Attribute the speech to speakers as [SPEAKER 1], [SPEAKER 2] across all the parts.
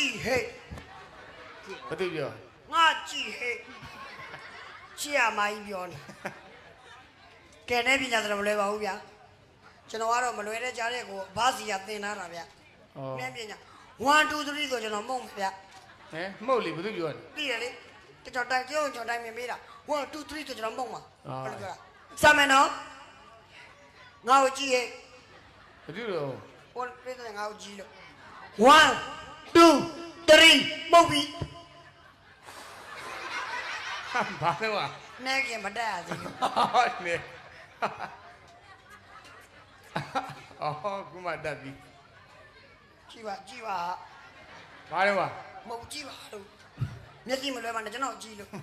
[SPEAKER 1] ကြည့်ဟဲ့
[SPEAKER 2] ဘာသူပြော
[SPEAKER 1] ငါကြည့်ဟဲ့ရှေ့ရမကြီးပြောနေကဲနေပညာသတော်မလွယ်ပါဘူးဗျာကျွန်တော်ကတော့မလွယ်တဲ့ကြားတဲ့ကိုဘာစီရသင်ထားတာဗျာ
[SPEAKER 2] ဩ
[SPEAKER 1] နည်းပညာ1 2 3ဆိုကျွန်တော်မုံမှာဗျာ
[SPEAKER 2] ဟဲမှုတ်လေဘာသူပြောလဲ
[SPEAKER 1] သိရလေတော်တော်တိုင်းကြောင်းကြောင်းတိုင်းမြင်ပေးတာ1 2 3ဆိုကျွန်တော်မုံမှာ
[SPEAKER 2] အာ
[SPEAKER 1] ဟုတ်လားစမယ်နော်ငါ့ကိုကြည့်ဟဲ့
[SPEAKER 2] ဘာသူတော့
[SPEAKER 1] ဟိုပြည့်တဲ့ငါ့ကိုကြည့်လို့1 2 3ပုတ်ပြီး
[SPEAKER 2] ဟာဘာလဲဝါ
[SPEAKER 1] နဲခင်မတက်ရသေးဘူး
[SPEAKER 2] ဟုတ်နေအော်ကုမတက်ပြီ
[SPEAKER 1] ကြည့်ပါကြည့်ပါ
[SPEAKER 2] ဘာလဲဝါ
[SPEAKER 1] မဟုတ်ကြည့်ပါလို့မျက်စိမလွဲပါနဲ့ကျွန်တော်ကြည့်လို့1 2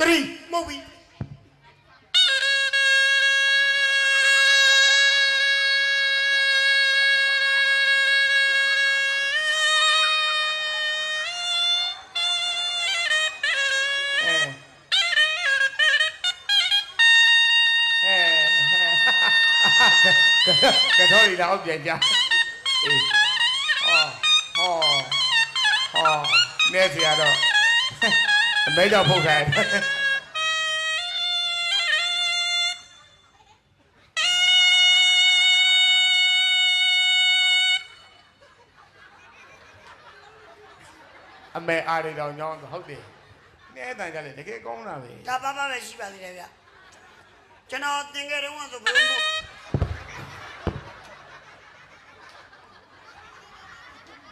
[SPEAKER 1] 3ပုတ်ပြီး
[SPEAKER 2] ကတော့ရီတော့ပြန်ကြအေးဟောဟောဟောနေစီရတော့အမဲကြောင့်ဖုတ်ခိုင်းအမေအားရတော့ညောင်းဟုတ်တယ်။နဲတန်ကြလေတကယ်ကောင်းတာပဲ
[SPEAKER 1] ဒါပါပါပဲရှိပါသေးတယ်ဗျကျွန်တော်သင်ခဲ့တော့ဆိုဘယ်လို။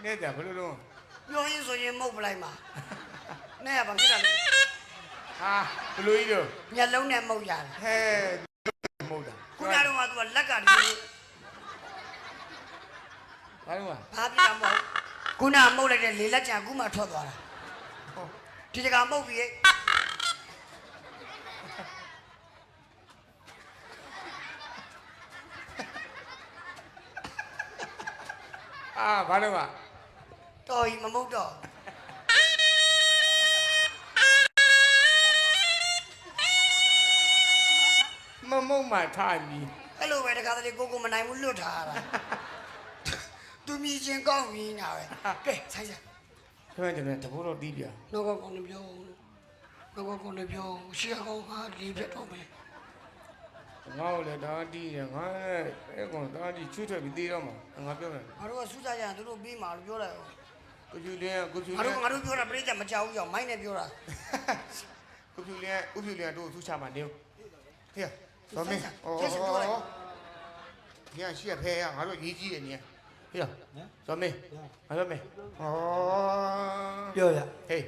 [SPEAKER 2] နဲကြဘယ်လိုလုပ်
[SPEAKER 1] ပြောရင်းဆိုရင်မဟုတ်ပလိုက်မှာနဲ့ရပါဖြစ်တာလေ။
[SPEAKER 2] ဟာဘယ်လိုကြီးတော့
[SPEAKER 1] မျက်လုံးနဲ့မဟုတ်ရတယ်
[SPEAKER 2] ဟဲမဟုတ်တာ
[SPEAKER 1] ခုနကတော့ကသူကလက်ကတည်းက
[SPEAKER 2] ဘာလို့လဲ
[SPEAKER 1] ဘာပြတာမဟုတ်ခုနကမှုတ်လိုက်တဲ့လေလက်ချံအခုမှထွက်သွားတာဒီတကမှုတ်ပြီးရဲ့
[SPEAKER 2] အာဘာလို့လဲ
[SPEAKER 1] တော်ကြီးမမှုတ်တော့
[SPEAKER 2] မမုံမှထားပြီ
[SPEAKER 1] အဲ့လိုပဲတခါတလေကိုကိုမနိုင်ဘူးလွတ်ထားတာသူမြည်ချင်းကောင်းပြီးနာပဲကဲဆိုင်ဆိုင်။
[SPEAKER 2] ခင်ဗျာကျွန်တော်တဘောတော့တီးပြ
[SPEAKER 1] နောက်ကကောင်းနေပြောနောက်ကကောင်းနေပြောရှေ့ကောင်းကလေးပြတ်တော့မယ်။
[SPEAKER 2] ငါ့ကိုလည်းဒါတီးတယ်ငါအဲ့ကောင်ဒါတီးချွတ်ထွက်ပြီးတီးတော့မှာငါပြောမယ်
[SPEAKER 1] ငါတို့ကစူးစမ်းကြရင်သူတို့ပြီးမှလို့ပြောတယ်။
[SPEAKER 2] ကိုဖြူလင်းကိုဖြူ
[SPEAKER 1] ငါ
[SPEAKER 2] လ
[SPEAKER 1] တို့
[SPEAKER 2] င်း
[SPEAKER 1] ငါတို့ပြောတာပြိတ္တမကြောက်ဘူးကြောင့်မိုင်းနဲ့ပြောတာ
[SPEAKER 2] ကိုဖြူလင်းကိုဖြူလင်းတို့သူ့ချမှာနေ။ဟေ့။တော်မင်း။အော်
[SPEAKER 1] ကျက်စပြောလိုက်။
[SPEAKER 2] ညရှိရဖဲရငါတို့ရေးကြည့်တယ်ည။ဟေ့။တော်မင်း။ငါတော်မင်း။အော်
[SPEAKER 3] ပြောရ
[SPEAKER 2] ဟေး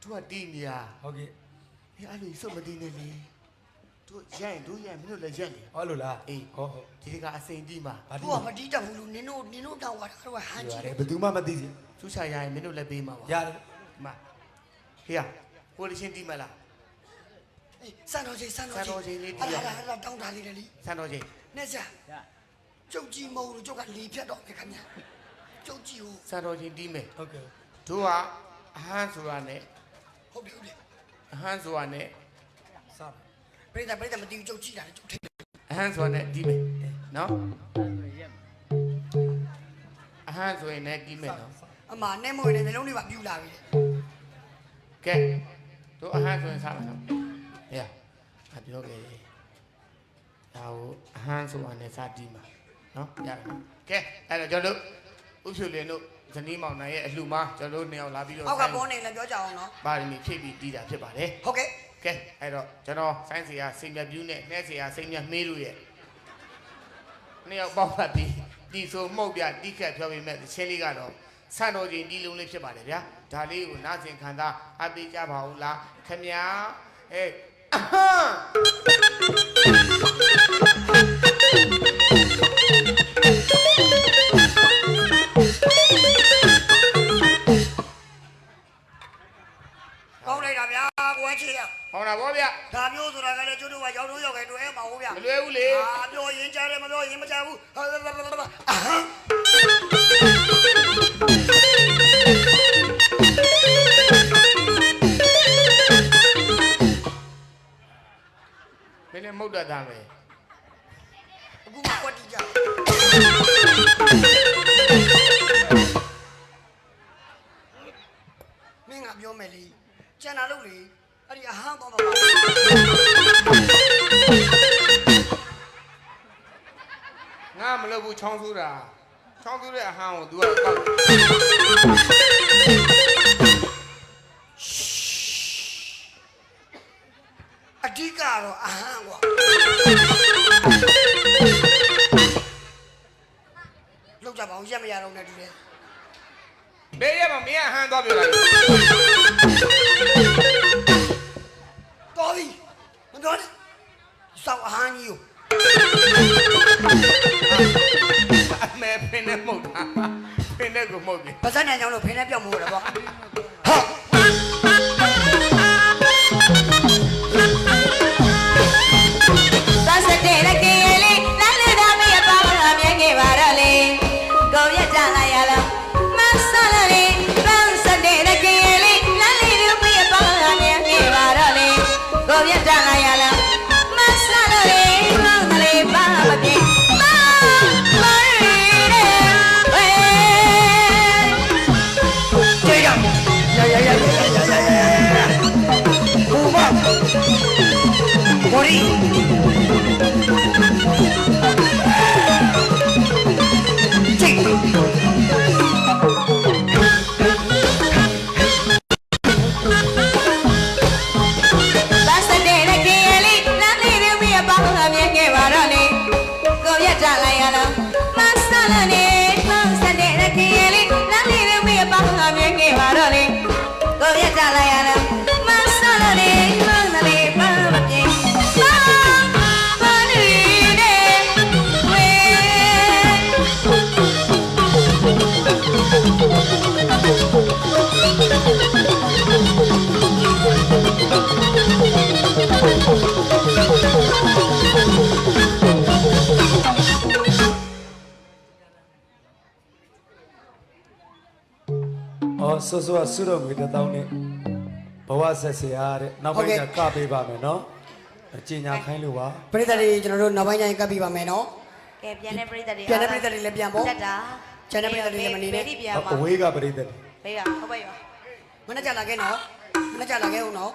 [SPEAKER 2] သူကတီးနေရ
[SPEAKER 3] ဟုတ်ကဲ့
[SPEAKER 2] ဟေးအဲ့လိုစုပ်မတီးနေလေသူရိုက်တို့ရိုက်မင်းတို့လည်းရိုက်လေ
[SPEAKER 3] ဟောလို့လား
[SPEAKER 2] အေး
[SPEAKER 3] ဟုတ်ဟုတ်
[SPEAKER 2] ဒီတကအစိန်တီးမှာ
[SPEAKER 3] ဘာ
[SPEAKER 1] သူ
[SPEAKER 3] ဒီ
[SPEAKER 1] ကမတီးတတ်ဘူးလို့နင်တို့နင်တို့တောင်းသွားတာကတော့ဟန်
[SPEAKER 3] ရ
[SPEAKER 1] ကြည့်
[SPEAKER 3] တယ်ဘယ်သူမှမသိစီ
[SPEAKER 2] သူချာရိုက်မင်းတို့လည်းပေးမှာပါ
[SPEAKER 3] ရတယ်
[SPEAKER 2] ဒီမှာဟေးကိုလချင်းတီးမလား
[SPEAKER 1] စံတော်ချင်းစံတော်
[SPEAKER 2] စံတော်ချိန်လေးတီးရ
[SPEAKER 1] အဲ့ဒါအဲ့ဒါတောင်းတာလေးလေလी
[SPEAKER 2] ဆန်တော်ချင်း
[SPEAKER 1] နဲ့စကျုပ်ကြီးမဟုတ်လို့ကျုပ်ကလီဖြတ်တော့မယ်ခင်ဗျာကျုပ်ကြီးကို
[SPEAKER 2] ဆန်တော်ချင်းတီးမယ်
[SPEAKER 3] ဟုတ်ကဲ့
[SPEAKER 2] တို့ကအဟန်းဆိုတာနဲ့
[SPEAKER 1] ဟုတ်တယ်ဟုတ်တယ်
[SPEAKER 2] အဟန်းဆိုတာနဲ့
[SPEAKER 3] စပါ
[SPEAKER 1] ပြိတ္တပြိတ္တမတီးဘူးကျုပ်ကြည့်တာလေကျုပ်ထိတ်
[SPEAKER 2] အဟန်းဆိုတာနဲ့တီးမယ်နော်အဟန်းဆိုရင်လည်းတီးမယ်နော်
[SPEAKER 1] အမနဲ့မွေနဲ့နှလုံးလေးပါပြူလာပြီ
[SPEAKER 2] ကဲတို့အဟန်းဆိုရင်စားမယ်နော်ဟေးငါပြောခဲ့တယ်ဒါကိုအဟန်းဆိုတာနဲ့စားတီးမှာနော်ရတယ်ကဲအဲ့တော့ကျွန်တော်တို့ဥဖြူလင်းတို့ဇနီးမောင်နိုင်ရဲ့အလှမကျွန်တော်တို့နှစ်ယောက်လာပြီးတော့
[SPEAKER 1] အောက်ကပေါ်နေလည်းပြောကြအောင်နော်
[SPEAKER 2] ပါရမီဖြည့်ပြီးတီးတာဖြစ်ပါတယ်
[SPEAKER 1] ဟုတ်ကဲ့
[SPEAKER 2] ကဲအဲ့တော့ကျွန်တော်ဆိုင်းစီယာစိတ်မြတ်ပြူးနဲ့နှဲစီယာစိတ်မြတ်မေးလို့ရဲ့နှစ်ယောက်ပေါက်ဖက်ပြီးတီဆိုမှုတ်ပြတီးခတ်ပြောပြီးမဲ့ချင်းလေးကတော့ ဆန်တော်ချင်းတီးလုံးလေးဖြစ်ပါတယ်ဗျာဒါလေးကိုနားဆင်ခံစားအပေးကြပါဦးလားခမညာအေးအဟမ်း
[SPEAKER 1] ကောင်းလိုက်တာဗျာကိုယ်ချေရ
[SPEAKER 2] ဟောတာဗောဗျာ
[SPEAKER 1] ဒါမျိုးဆိုတာကလည်းကျုပ်တို့ကရောက်တော့ရောက်ခဲ့တွေ့မှာဟုတ်ဗျာ
[SPEAKER 2] မလွယ်ဘူးလေ
[SPEAKER 1] အာပြောရင်ကြားတယ်မပြောရင်မကြားဘူးဟာဟာဟာဟာ
[SPEAKER 2] မုတ်တတ်တာပဲ
[SPEAKER 1] အခုမှကွက်တိကြမင်းကပြောမယ်လေကျန်တာလို့လေအဲ့ဒီအဟမ်းတော့ပါ
[SPEAKER 2] ငါမလုပ်ဘူးချောင်းဆူတာချောင်းဆူတဲ့အဟမ်းကို तू က
[SPEAKER 1] ဓိကတော့အဟမ်းကွာလောက်ကြပါအောင်ရက်မရတော့နဲ့တူတယ်
[SPEAKER 2] ဘေးရမှာမင်းအဟမ်းသွားပြောလိုက်
[SPEAKER 3] Morning.
[SPEAKER 4] အော်ဆိုဆိုကဆုတော်ငွေတစ်သောင်းနဲ့ဘဝဆက်စရာတဲ့နောက်ပိုင်းကကပေးပါမယ်နော်။အကျဉ်းညာခိုင်းလို့ပါ
[SPEAKER 1] ပရိသတ်တွေကျွန်တော်တို့နောက်ပိုင်းကျရင်ကပ်ပြီးပါမယ်နော်
[SPEAKER 3] ကဲပြန်တဲ့ပြိတ္တတွေ
[SPEAKER 1] ပြန်တဲ့ပရိသတ်တွေလည်းပြန်ပေါ့
[SPEAKER 3] တက်တာ
[SPEAKER 1] ကျန်တဲ့ပရိသတ်တွေလည်းမနေနဲ့
[SPEAKER 3] ဘယ်ဒီပြန်။မှာ
[SPEAKER 4] အဝေးကပြိတ္တတွေ
[SPEAKER 3] ဘေးရဟုတ်ပါရော
[SPEAKER 1] မနေ့ကလာခဲ့နော်မနေ့ကလာခဲ့ဦးနော်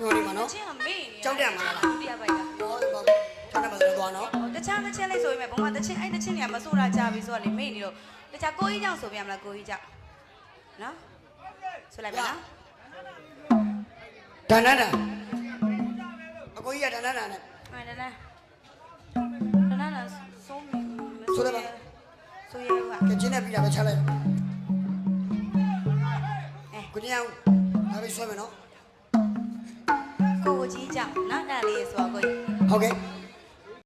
[SPEAKER 1] ညိုနေမှာနော်
[SPEAKER 3] ချင်းကမေ့နေ
[SPEAKER 1] ကြောက်တယ်မလား
[SPEAKER 3] ဒုတိယပိုက်တာ
[SPEAKER 1] ဟောပေါ့ကျွန်တော်မလို့သွားနော်
[SPEAKER 3] တခြားတချင်းလေးဆိုရင်ဘုံကတချင်းအဲ့တချင်းတွေကမဆိုးတာကြပြီဆိုတော့လေမေ့နေတော့တခြားကိုကြီးကြောင့်ဆိုပြရမလားကိုကြီးကြောင့် နော်ဆိုလိုက်ပါနော်
[SPEAKER 1] ဒါနန္ဒာအကိုကြီးကဒါနန္ဒာနဲ့
[SPEAKER 3] ဟဲ့နန်းနန်းနန်းနန်းဆုံးမ
[SPEAKER 1] ဆိုလိုက်ပါ
[SPEAKER 3] ဆိုရပါ
[SPEAKER 1] ကချင်းနဲ့ပြီးတာပဲချလိုက်
[SPEAKER 3] အဲ
[SPEAKER 1] ကိုကြီးအောင်ဒါပဲဆွဲမယ်နော်
[SPEAKER 3] ကိုကြီးကြောင့်နော်အဲ့ဒါလေးဆိုတော့ကိုကြီး
[SPEAKER 1] ဟုတ်ကဲ့